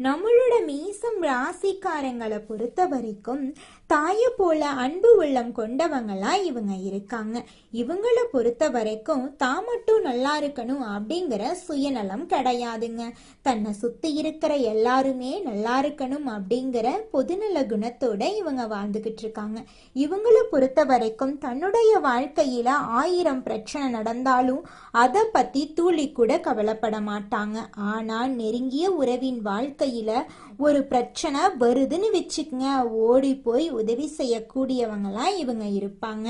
நம்மளோட மீசம் ராசிக்காரங்களை பொறுத்த வரைக்கும் தாயை போல அன்பு உள்ளம் கொண்டவங்களா இவங்க இருக்காங்க. இவங்களை பொறுத்த வரைக்கும் தான் மட்டும் நல்லா இருக்கணும் அப்படிங்கிற சுயநலம் கிடையாதுங்க. தன்னை சுத்தி இருக்கிற எல்லாருமே நல்லா இருக்கணும் அப்படிங்கிற பொதுநல குணத்தோட இவங்க வாழ்ந்துகிட்டு இருக்காங்க. இவங்களை பொறுத்த வரைக்கும் தன்னுடைய வாழ்க்கையில ஆயிரம் பிரச்சனை நடந்தாலும் அதை பத்தி தூளி கூட கவலைப்பட மாட்டாங்க. ஆனா நெருங்கிய உறவின் வாழ்க்கையில ஒரு பிரச்சனை வருதுன்னு வச்சுக்கங்க. ஓடி போய் உதவி செய்யக்கூடியவங்களா இவங்க இருப்பாங்க.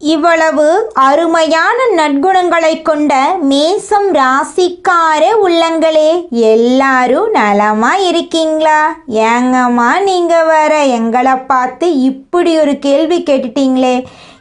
இவ்வளவு அருமையான நற்குணங்களை கொண்ட மேசம் ராசிக்கார உள்ளங்களே எல்லாரும் நலமா இருக்கீங்களா? ஏங்கம்மா நீங்க வர எங்களை பார்த்து இப்படி ஒரு கேள்வி கேட்டுட்டீங்களே.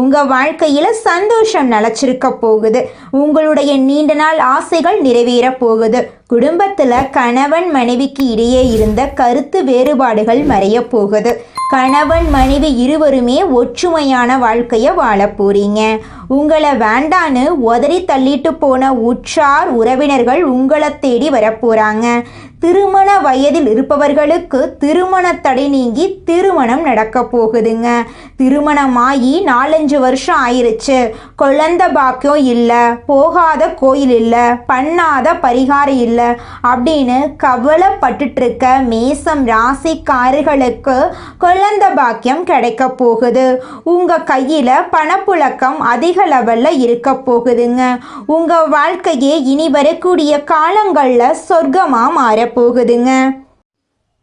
உங்கள் வாழ்க்கையில் சந்தோஷம் நிலச்சிருக்க போகுது. உங்களுடைய நீண்ட நாள் ஆசைகள் நிறைவேற போகுது. குடும்பத்தில் கணவன் மனைவிக்கு இடையே இருந்த கருத்து வேறுபாடுகள் மறைய போகுது. கணவன் மனைவி இருவருமே ஒற்றுமையான வாழ்க்கையை வாழ போறீங்க. உங்களை வேண்டான்னு உதறி தள்ளிட்டு போன உற்றார் உறவினர்கள் உங்களை தேடி வரப்போறாங்க. திருமண வயதில் இருப்பவர்களுக்கு திருமண தடை நீங்கி திருமணம் நடக்க போகுதுங்க. திருமணமாகி நாலஞ்சு வருஷம் ஆயிருச்சு. குழந்த பாக்கியம் இல்லை. போகாத கோயில் இல்லை. பண்ணாத பரிகாரம் இல்லை. அப்படின்னு கவலைப்பட்டுட்டு இருக்க மேசம் ராசிக்காரர்களுக்கு குழந்த பாக்கியம் கிடைக்க போகுது. உங்க கையில பணப்புழக்கம் அதிக லெவலில் இருக்க போகுதுங்க. உங்கள் வாழ்க்கையே இனி வரக்கூடிய காலங்களில் சொர்க்கமாக மாறப்போகுதுங்க.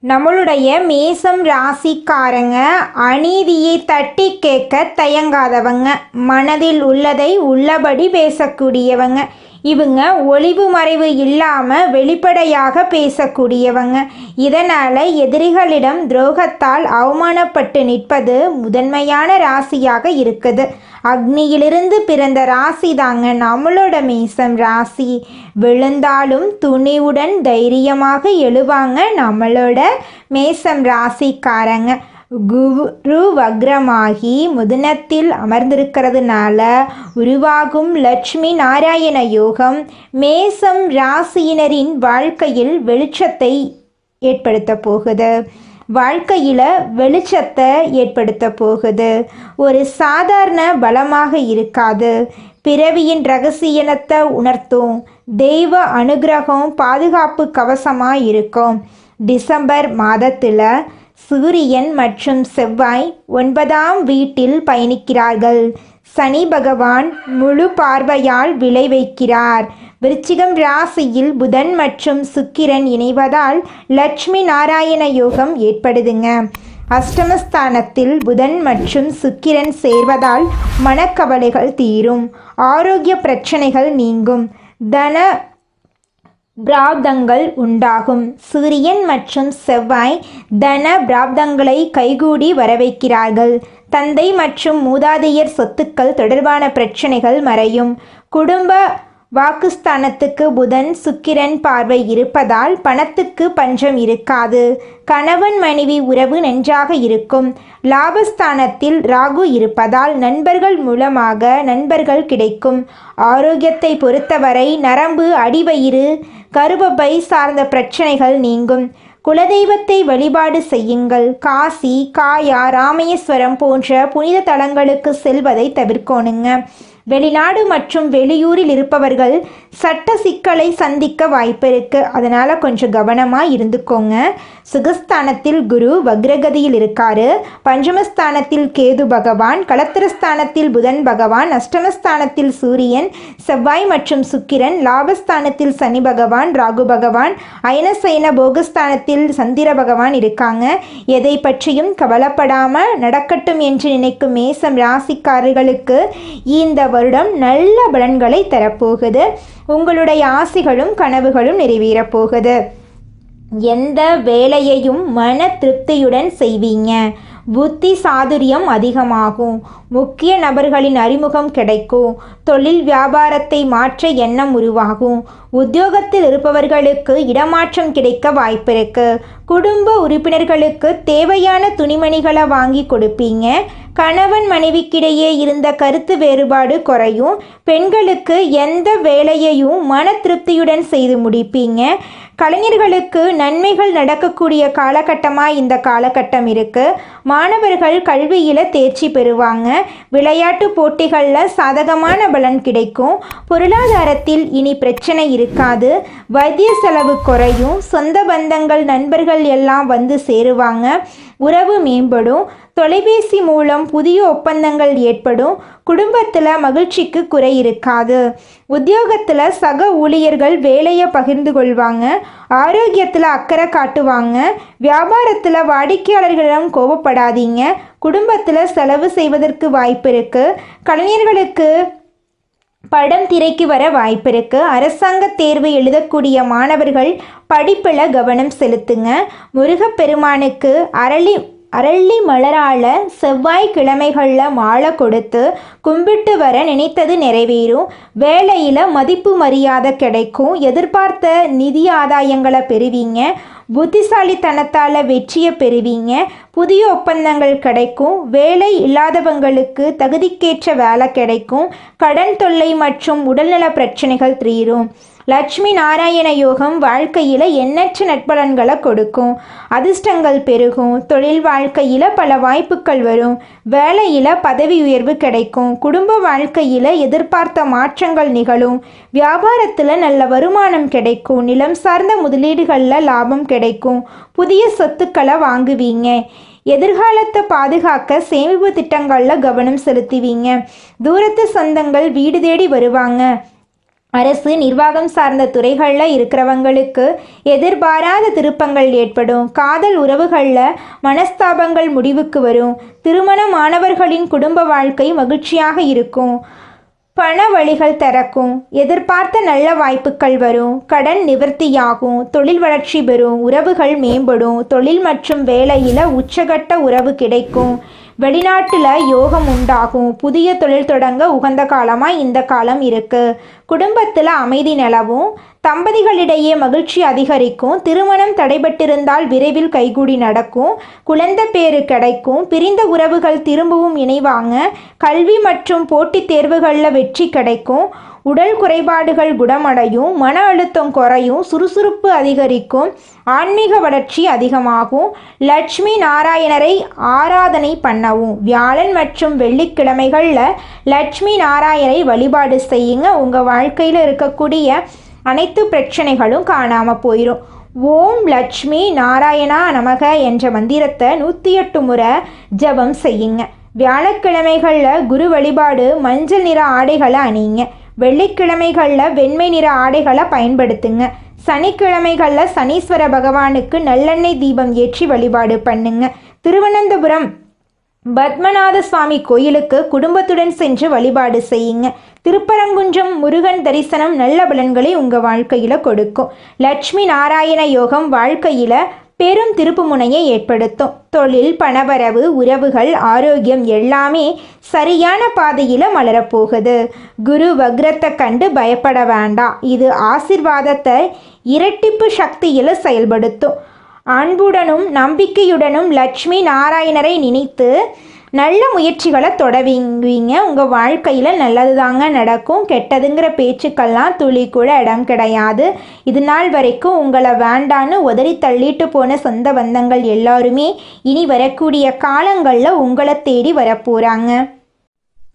நம்மளுடைய மேசம் ராசிக்காரங்க அநீதியை தட்டி கேட்க தயங்காதவங்க. மனதில் உள்ளதை உள்ளபடி பேசக்கூடியவங்க. இவங்க ஒளிவு மறைவு இல்லாமல் வெளிப்படையாக பேசக்கூடியவங்க. இதனால் எதிரிகளிடம் துரோகத்தால் அவமானப்பட்டு நிற்பது முதன்மையான ராசியாக இருக்குது. அக்னியிலிருந்து பிறந்த ராசி தாங்க நம்மளோட மேசம் ராசி. விழுந்தாலும் துணிவுடன் தைரியமாக எழுவாங்க நம்மளோட மேசம் ராசிக்காரங்க. குரு வக்ரமாகி முதனத்தில் அமர்ந்திருக்கிறதுனால உருவாகும் லட்சுமி நாராயண யோகம் மேசம் ராசியினரின் வாழ்க்கையில் வெளிச்சத்தை ஏற்படுத்த போகுது. வாழ்க்கையில் வெளிச்சத்தை ஏற்படுத்த போகுது. ஒரு சாதாரண பலமாக இருக்காது. பிறவியின் ரகசியனத்தை உணர்த்தும் தெய்வ அனுகிரகம் பாதுகாப்பு கவசமாக இருக்கும். டிசம்பர் மாதத்தில் சூரியன் மற்றும் செவ்வாய் ஒன்பதாம் வீட்டில் பயணிக்கிறார்கள். சனி பகவான் முழு பார்வையால் விளை வைக்கிறார் விருச்சிகம் ராசியில் புதன் மற்றும் சுக்கிரன் இணைவதால் லட்சுமி நாராயண யோகம் ஏற்படுதுங்க. அஷ்டமஸ்தானத்தில் புதன் மற்றும் சுக்கிரன் சேர்வதால் மனக்கவலைகள் தீரும். ஆரோக்கிய பிரச்சனைகள் நீங்கும். தன பிராப்தங்கள் உண்டாகும். சூரியன் மற்றும் செவ்வாய் தன பிராப்தங்களை கைகூடி வரவைக்கிறார்கள் தந்தை மற்றும் மூதாதையர் சொத்துக்கள் தொடர்பான பிரச்சனைகள் மறையும். குடும்ப வாக்குஸ்தானத்துக்கு புதன் சுக்கிரன் பார்வை இருப்பதால் பணத்துக்கு பஞ்சம் இருக்காது. கணவன் மனைவி உறவு நன்றாக இருக்கும். லாபஸ்தானத்தில் ராகு இருப்பதால் நண்பர்கள் மூலமாக நண்பர்கள் கிடைக்கும். ஆரோக்கியத்தை பொறுத்தவரை நரம்பு அடிவயிறு கருவப்பை சார்ந்த பிரச்சனைகள் நீங்கும். குலதெய்வத்தை வழிபாடு செய்யுங்கள். காசி காயா ராமேஸ்வரம் போன்ற புனித தலங்களுக்கு செல்வதை தவிர்க்கோணுங்க. வெளிநாடு மற்றும் வெளியூரில் இருப்பவர்கள் சட்ட சிக்கலை சந்திக்க வாய்ப்பு இருக்கு. அதனால கொஞ்சம் கவனமாக இருந்துக்கோங்க. சுகஸ்தானத்தில் குரு வக்ரகதியில் இருக்காரு. பஞ்சமஸ்தானத்தில் கேது பகவான் களத்திரஸ்தானத்தில் புதன் பகவான் அஷ்டமஸ்தானத்தில் சூரியன் செவ்வாய் மற்றும் சுக்கிரன் லாபஸ்தானத்தில் சனி பகவான் ராகு பகவான் அயனசைன போகஸ்தானத்தில் சந்திர பகவான் இருக்காங்க. எதை பற்றியும் கவலைப்படாமல் நடக்கட்டும் என்று நினைக்கும் மேசம் ராசிக்காரர்களுக்கு இந்த வருடம் நல்ல பலன்களை தரப்போகுது. உங்களுடைய ஆசைகளும் கனவுகளும் நிறைவேறப் போகுது எந்த வேலையையும் மன திருப்தியுடன் செய்வீங்க. புத்தி சாதுரியம் அதிகமாகும். முக்கிய நபர்களின் அறிமுகம் கிடைக்கும். தொழில் வியாபாரத்தை மாற்ற எண்ணம் உருவாகும். உத்தியோகத்தில் இருப்பவர்களுக்கு இடமாற்றம் கிடைக்க வாய்ப்பிருக்கு. குடும்ப உறுப்பினர்களுக்கு தேவையான துணிமணிகளை வாங்கி கொடுப்பீங்க. கணவன் மனைவிக்கிடையே இருந்த கருத்து வேறுபாடு குறையும். பெண்களுக்கு எந்த வேலையையும் மன திருப்தியுடன் செய்து முடிப்பீங்க. கலைஞர்களுக்கு நன்மைகள் நடக்கக்கூடிய காலகட்டமாக இந்த காலகட்டம் இருக்குது மாணவர்கள் கல்வியில் தேர்ச்சி பெறுவாங்க. விளையாட்டு போட்டிகளில் சாதகமான பலன் கிடைக்கும். பொருளாதாரத்தில் இனி பிரச்சனை இருக்காது. வைத்திய செலவு குறையும். சொந்த பந்தங்கள் நண்பர்கள் எல்லாம் வந்து சேருவாங்க. உறவு மேம்படும் தொலைபேசி மூலம் புதிய ஒப்பந்தங்கள் ஏற்படும் குடும்பத்தில் மகிழ்ச்சிக்கு குறை இருக்காது. உத்தியோகத்தில் சக ஊழியர்கள் வேலையை பகிர்ந்து கொள்வாங்க ஆரோக்கியத்தில் அக்கறை காட்டுவாங்க வியாபாரத்தில் வாடிக்கையாளர்களிடம் கோபப்படாதீங்க குடும்பத்தில் செலவு செய்வதற்கு வாய்ப்பு இருக்குது கலைஞர்களுக்கு படம் திரைக்கு வர வாய்ப்பிருக்கு. அரசாங்க தேர்வு எழுதக்கூடிய மாணவர்கள் படிப்பில் கவனம் செலுத்துங்க. முருகப்பெருமானுக்கு அரளி அரள்ளி மலரால் செவ்வாய்க்கிழமைகளில் மாலை கொடுத்து கும்பிட்டு வர நினைத்தது நிறைவேறும். வேலையில் மதிப்பு மரியாதை கிடைக்கும். எதிர்பார்த்த நிதி ஆதாயங்களை பெறுவீங்க. புத்திசாலித்தனத்தால் வெற்றியை பெறுவீங்க. புதிய ஒப்பந்தங்கள் கிடைக்கும். வேலை இல்லாதவங்களுக்கு தகுதிக்கேற்ற வேலை கிடைக்கும். கடன் தொல்லை மற்றும் உடல்நல பிரச்சனைகள் தீரும். லட்சுமி நாராயண யோகம் வாழ்க்கையில் எண்ணற்ற நட்பலன்களை கொடுக்கும். அதிர்ஷ்டங்கள் பெருகும். தொழில் வாழ்க்கையில் பல வாய்ப்புகள் வரும். வேலையில் பதவி உயர்வு கிடைக்கும். குடும்ப வாழ்க்கையில் எதிர்பார்த்த மாற்றங்கள் நிகழும். வியாபாரத்தில் நல்ல வருமானம் கிடைக்கும். நிலம் சார்ந்த முதலீடுகளில் லாபம் கிடைக்கும். புதிய சொத்துக்களை வாங்குவீங்க. எதிர்காலத்தை பாதுகாக்க சேமிப்பு திட்டங்களில் கவனம் செலுத்துவீங்க. தூரத்து சொந்தங்கள் வீடு தேடி வருவாங்க. அரசு நிர்வாகம் சார்ந்த துறைகளில் இருக்கிறவங்களுக்கு எதிர்பாராத திருப்பங்கள் ஏற்படும். காதல் உறவுகளில் மனஸ்தாபங்கள் முடிவுக்கு வரும். திருமணமானவர்களின் குடும்ப வாழ்க்கை மகிழ்ச்சியாக இருக்கும். பண வழிகள் திறக்கும். எதிர்பார்த்த நல்ல வாய்ப்புகள் வரும். கடன் நிவர்த்தியாகும். தொழில் வளர்ச்சி பெறும். உறவுகள் மேம்படும். தொழில் மற்றும் வேலையில் உச்சகட்ட உறவு கிடைக்கும். வெளிநாட்டில் யோகம் உண்டாகும். புதிய தொழில் தொடங்க உகந்த காலமாக இந்த காலம் இருக்குது குடும்பத்தில் அமைதி நிலவும் தம்பதிகளிடையே மகிழ்ச்சி அதிகரிக்கும் திருமணம் தடைபட்டிருந்தால் விரைவில் கைகூடி நடக்கும் குழந்தை பேறு கிடைக்கும் பிரிந்த உறவுகள் திரும்பவும் இணைவாங்க கல்வி மற்றும் போட்டித் தேர்வுகளில் வெற்றி கிடைக்கும் உடல் குறைபாடுகள் குணமடையும் மன அழுத்தம் குறையும் சுறுசுறுப்பு அதிகரிக்கும் ஆன்மீக வளர்ச்சி அதிகமாகும். லட்சுமி நாராயணரை ஆராதனை பண்ணவும் வியாழன் மற்றும் வெள்ளிக்கிழமைகளில் லட்சுமி நாராயணரை வழிபாடு செய்யுங்க. உங்கள் வாழ்க்கையில் இருக்கக்கூடிய அனைத்து பிரச்சனைகளும் காணாமல் போயிடும் ஓம் லட்சுமி நாராயணா நமக என்ற மந்திரத்தை நூற்றி எட்டு முறை ஜபம் செய்யுங்க. வியாழக்கிழமைகளில் குரு வழிபாடு மஞ்சள் நிற ஆடைகளை அணியுங்க. வெள்ளிக்கிழமைகளில் வெண்மை நிற ஆடைகளை பயன்படுத்துங்க. சனிக்கிழமைகளில் சனீஸ்வர பகவானுக்கு நல்லெண்ணெய் தீபம் ஏற்றி வழிபாடு பண்ணுங்க. திருவனந்தபுரம் பத்மநாத சுவாமி கோயிலுக்கு குடும்பத்துடன் சென்று வழிபாடு செய்யுங்க. திருப்பரங்குன்றம் முருகன் தரிசனம் நல்ல பலன்களை உங்கள் வாழ்க்கையில் கொடுக்கும். லட்சுமி நாராயண யோகம் வாழ்க்கையில் பெரும் திருப்புமுனையை ஏற்படுத்தும். தொழில் பணவரவு உறவுகள் ஆரோக்கியம் எல்லாமே சரியான பாதையில் மலரப்போகுது. குரு வக்ரத்தை கண்டு பயப்பட வேண்டாம். இது ஆசிர்வாதத்தை இரட்டிப்பு சக்தியில் செயல்படுத்தும். அன்புடனும் நம்பிக்கையுடனும் லட்சுமி நாராயணரை நினைத்து நல்ல முயற்சிகளை தொடவீங்க உங்கள் வாழ்க்கையில் நல்லது தாங்க நடக்கும். கெட்டதுங்கிற பேச்சுக்கெல்லாம் துளி கூட இடம் கிடையாது. இது நாள் வரைக்கும் உங்களை வேண்டான்னு உதறி தள்ளிட்டு போன சொந்த பந்தங்கள் எல்லாருமே இனி வரக்கூடிய காலங்களில் உங்களை தேடி வரப்போகிறாங்க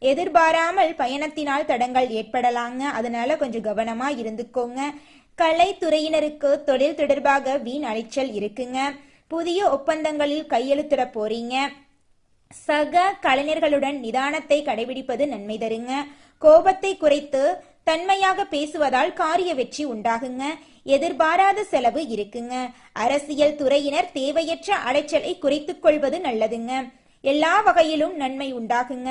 எதிர்பாராமல் பயணத்தினால் தடங்கள் ஏற்படலாங்க. அதனால கொஞ்சம் கவனமா இருந்துக்கோங்க. கலைத்துறையினருக்கு தொழில் தொடர்பாக வீண் அலைச்சல் இருக்குங்க. புதிய ஒப்பந்தங்களில் கையெழுத்திட போறீங்க. சக கலைஞர்களுடன் நிதானத்தை கடைபிடிப்பது நன்மை தருங்க. கோபத்தை குறைத்து தன்மையாக பேசுவதால் காரிய வெற்றி உண்டாகுங்க. எதிர்பாராத செலவு இருக்குங்க. அரசியல் துறையினர் தேவையற்ற அலைச்சலை குறைத்துக் கொள்வது நல்லதுங்க. எல்லா வகையிலும் நன்மை உண்டாகுங்க.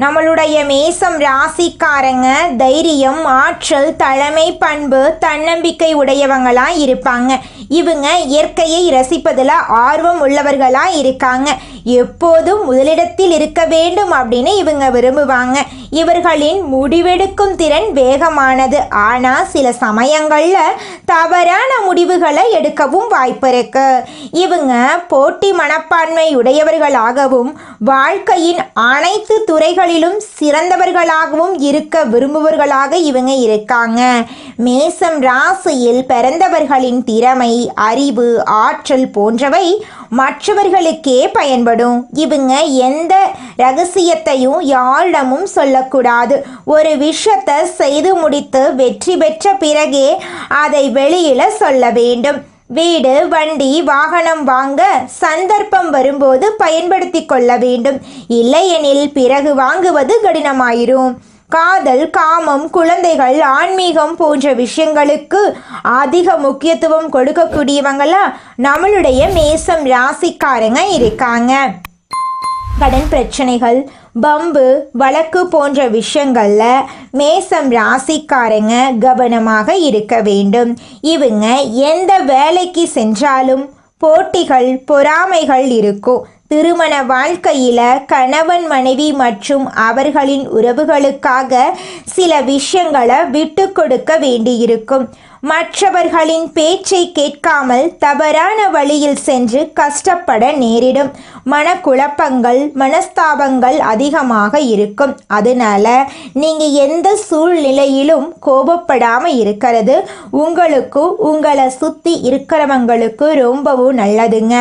நம்மளுடைய மேசம் ராசிக்காரங்க தைரியம் ஆற்றல் தலைமை பண்பு தன்னம்பிக்கை உடையவங்களா இருப்பாங்க. இவங்க இயற்கையை ரசிப்பதில் ஆர்வம் உள்ளவர்களா இருக்காங்க. எப்போதும் முதலிடத்தில் இருக்க வேண்டும் அப்படின்னு இவங்க விரும்புவாங்க. இவர்களின் முடிவெடுக்கும் திறன் வேகமானது. ஆனால் சில சமயங்களில் தவறான முடிவுகளை எடுக்கவும் வாய்ப்பு இருக்கு. இவங்க போட்டி மனப்பான்மை உடையவர்களாகவும் வாழ்க்கையின் அனைத்து துறைகளிலும் சிறந்தவர்களாகவும் இருக்க விரும்புவர்களாக இவங்க இருக்காங்க. மேசம் ராசியில் பிறந்தவர்களின் திறமை அறிவு ஆற்றல் போன்றவை மற்றவர்களுக்கே பயன்படும். இவங்க எந்த ரகசியத்தையும் யாரிடமும் சொல்லக்கூடாது. ஒரு விஷயத்தை செய்து முடித்து வெற்றி பெற்ற பிறகே அதை வெளியில சொல்ல வேண்டும். வீடு வண்டி வாகனம் வாங்க சந்தர்ப்பம் வரும்போது பயன்படுத்தி கொள்ள வேண்டும். இல்லையெனில் பிறகு வாங்குவது கடினமாயிரும். காதல் காமம் குழந்தைகள் ஆன்மீகம் போன்ற விஷயங்களுக்கு அதிக முக்கியத்துவம் கொடுக்கக்கூடியவங்களா நம்மளுடைய மேசம் ராசிக்காரங்க இருக்காங்க. கடன் பிரச்சனைகள் பம்பு வழக்கு போன்ற விஷயங்களில் மேசம் ராசிக்காரங்க கவனமாக இருக்க வேண்டும். இவங்க எந்த வேலைக்கு சென்றாலும் போட்டிகள் பொறாமைகள் இருக்கும். திருமண வாழ்க்கையில் கணவன் மனைவி மற்றும் அவர்களின் உறவுகளுக்காக சில விஷயங்களை விட்டு கொடுக்க வேண்டியிருக்கும். மற்றவர்களின் பேச்சை கேட்காமல் தவறான வழியில் சென்று கஷ்டப்பட நேரிடும். மனக்குழப்பங்கள் மனஸ்தாபங்கள் அதிகமாக இருக்கும். அதனால நீங்கள் எந்த சூழ்நிலையிலும் கோபப்படாமல் இருக்கிறது. உங்களுக்கு உங்களை சுற்றி இருக்கிறவங்களுக்கு ரொம்பவும் நல்லதுங்க.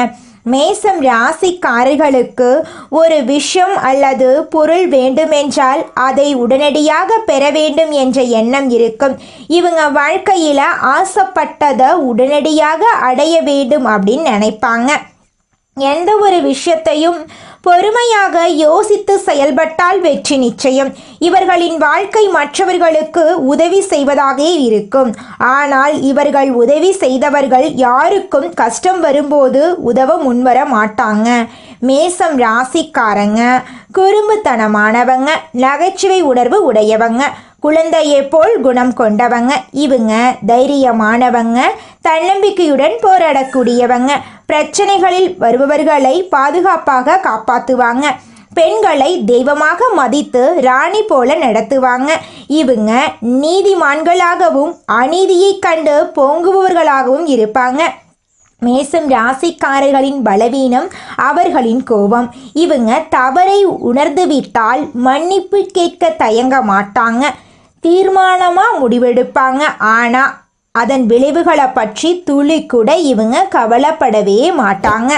மேசம் ராசிக்காரர்களுக்கு ஒரு விஷயம் அல்லது பொருள் வேண்டுமென்றால் அதை உடனடியாக பெற வேண்டும் என்ற எண்ணம் இருக்கும். இவங்க வாழ்க்கையில் ஆசைப்பட்டதை உடனடியாக அடைய வேண்டும் அப்படின்னு நினைப்பாங்க. எந்த ஒரு விஷயத்தையும் பொறுமையாக யோசித்து செயல்பட்டால் வெற்றி நிச்சயம். இவர்களின் வாழ்க்கை மற்றவர்களுக்கு உதவி செய்வதாக இருக்கும். ஆனால் இவர்கள் உதவி செய்தவர்கள் யாருக்கும் கஷ்டம் வரும்போது உதவ முன்வர மாட்டாங்க. மேசம் ராசிக்காரங்க குறும்புத்தனமானவங்க நகைச்சுவை உணர்வு உடையவங்க குழந்தையை போல் குணம் கொண்டவங்க. இவங்க தைரியமானவங்க தன்னம்பிக்கையுடன் போராடக்கூடியவங்க. பிரச்சனைகளில் வருபவர்களை பாதுகாப்பாக காப்பாற்றுவாங்க பெண்களை தெய்வமாக மதித்து ராணி போல நடத்துவாங்க. இவங்க நீதிமான்களாகவும் அநீதியை கண்டு பொங்குபவர்களாகவும் இருப்பாங்க. மேசம் ராசிக்காரர்களின் பலவீனம் அவர்களின் கோபம். இவங்க தவறை உணர்ந்துவிட்டால் மன்னிப்பு கேட்க தயங்க மாட்டாங்க. தீர்மானமாக முடிவெடுப்பாங்க. ஆனால் அதன் விளைவுகளை பற்றி துளி கூட இவங்க கவலைப்படவே மாட்டாங்க.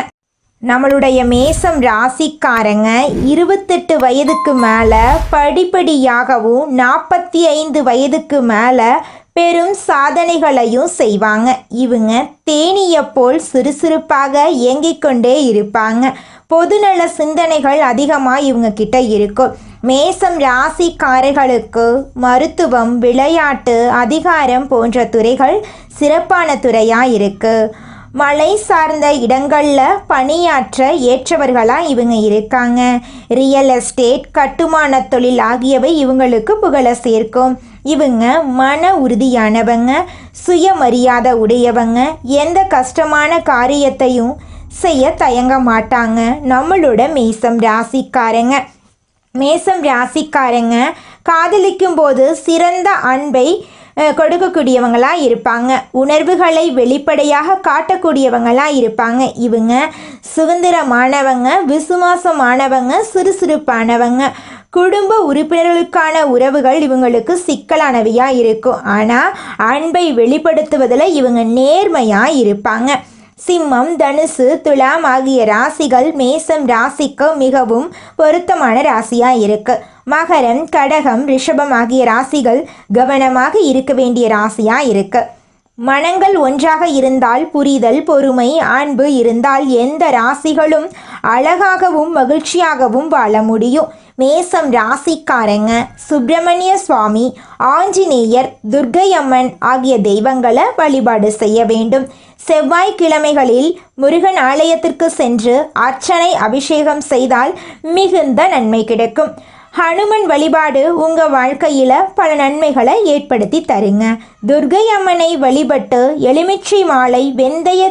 நம்மளுடைய மேசம் ராசிக்காரங்க இருபத்தெட்டு வயதுக்கு மேலே படிப்படியாகவும் நாற்பத்தி ஐந்து வயதுக்கு மேலே பெரும் சாதனைகளையும் செய்வாங்க. இவங்க தேனியை போல் சுறுசுறுப்பாக இயங்கிக் கொண்டே இருப்பாங்க. பொதுநல சிந்தனைகள் அதிகமாக இவங்க கிட்ட இருக்கும். மேசம் ராசிக்காரர்களுக்கு மருத்துவம் விளையாட்டு அதிகாரம் போன்ற துறைகள் சிறப்பான துறையாக இருக்குது மலை சார்ந்த இடங்களில் பணியாற்ற ஏற்றவர்களாக இவங்க இருக்காங்க. ரியல் எஸ்டேட் கட்டுமான தொழில் ஆகியவை இவங்களுக்கு புகழ சேர்க்கும். இவங்க மன உறுதியானவங்க சுயமரியாதை உடையவங்க எந்த கஷ்டமான காரியத்தையும் செய்ய தயங்க மாட்டாங்க. நம்மளோட மேசம் ராசிக்காரங்க. மேசம் ராசிக்காரங்க காதலிக்கும் போது சிறந்த அன்பை கொடுக்கக்கூடியவங்களாக இருப்பாங்க. உணர்வுகளை வெளிப்படையாக காட்டக்கூடியவங்களாக இருப்பாங்க. இவங்க சுதந்திரமானவங்க விசுவாசமானவங்க சுறுசுறுப்பானவங்க. குடும்ப உறுப்பினர்களுக்கான உறவுகள் இவங்களுக்கு சிக்கலானவையாக இருக்கும். ஆனால் அன்பை வெளிப்படுத்துவதில் இவங்க நேர்மையாக இருப்பாங்க. சிம்மம் தனுசு துலாம் ஆகிய ராசிகள் மேசம் ராசிக்கு மிகவும் பொருத்தமான ராசியா இருக்கு மகரம் கடகம் ரிஷபம் ஆகிய ராசிகள் கவனமாக இருக்க வேண்டிய ராசியா இருக்கு மனங்கள் ஒன்றாக இருந்தால் புரிதல் பொறுமை அன்பு இருந்தால் எந்த ராசிகளும் அழகாகவும் மகிழ்ச்சியாகவும் வாழ முடியும். மேசம் ராசிக்காரங்க சுப்பிரமணிய சுவாமி ஆஞ்சநேயர் துர்க்கை அம்மன் ஆகிய தெய்வங்களை வழிபாடு செய்ய வேண்டும். செவ்வாய்க்கிழமைகளில் முருகன் ஆலயத்திற்கு சென்று அர்ச்சனை அபிஷேகம் செய்தால் மிகுந்த நன்மை கிடைக்கும். ஹனுமன் வழிபாடு உங்கள் வாழ்க்கையில் பல நன்மைகளை ஏற்படுத்தி தருங்க. துர்க்கை அம்மனை வழிபட்டு எலுமிச்சை மாலை வெந்தய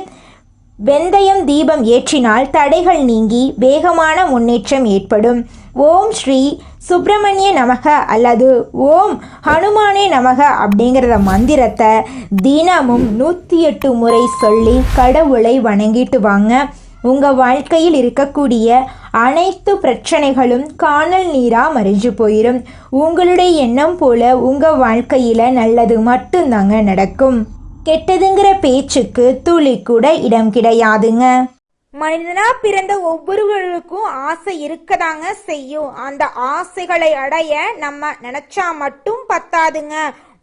வெந்தயம் தீபம் ஏற்றினால் தடைகள் நீங்கி வேகமான முன்னேற்றம் ஏற்படும். ஓம் ஸ்ரீ சுப்பிரமணிய நமக அல்லது ஓம் ஹனுமானே நமக அப்படிங்கிறத மந்திரத்தை தினமும் நூற்றி எட்டு முறை சொல்லி கடவுளை வணங்கிட்டு வாங்க. உங்கள் வாழ்க்கையில் இருக்கக்கூடிய அனைத்து பிரச்சனைகளும் காணல் நீராக மறைஞ்சு போயிடும் உங்களுடைய எண்ணம் போல உங்கள் வாழ்க்கையில் நல்லது மட்டும்தாங்க நடக்கும். கெட்டதுங்கிற பேச்சுக்கு துளி கூட இடம் கிடையாதுங்க. மனிதனா பிறந்த ஒவ்வொருவருக்கும் ஆசை இருக்கதாங்க செய்யும். அந்த ஆசைகளை அடைய நம்ம நினைச்சா மட்டும் பத்தாதுங்க.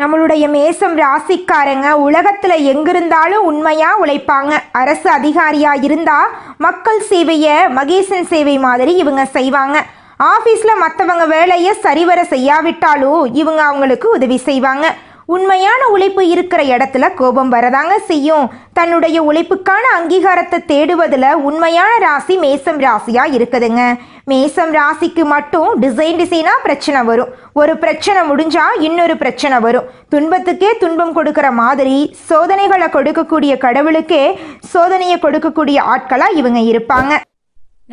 நம்மளுடைய மேசம் ராசிக்காரங்க உலகத்துல எங்கிருந்தாலும் உண்மையா உழைப்பாங்க. அரசு அதிகாரியா இருந்தா மக்கள் சேவைய மகேசன் சேவை மாதிரி இவங்க செய்வாங்க. ஆபீஸ்ல மற்றவங்க வேலையை சரிவர செய்யாவிட்டாலும் இவங்க அவங்களுக்கு உதவி செய்வாங்க. உண்மையான உழைப்பு இருக்கிற இடத்துல கோபம் வரதாங்க செய்யும். தன்னுடைய உழைப்புக்கான அங்கீகாரத்தை தேடுவதில் உண்மையான ராசி மேசம் ராசியாக இருக்குதுங்க. மேசம் ராசிக்கு மட்டும் டிசைன் டிசைனாக பிரச்சனை வரும். ஒரு பிரச்சனை முடிஞ்சா இன்னொரு பிரச்சனை வரும். துன்பத்துக்கே துன்பம் கொடுக்குற மாதிரி சோதனைகளை கொடுக்கக்கூடிய கடவுளுக்கே சோதனையை கொடுக்கக்கூடிய ஆட்களாக இவங்க இருப்பாங்க.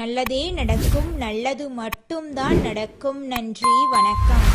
நல்லதே நடக்கும் நல்லது மட்டும்தான் நடக்கும். நன்றி வணக்கம்.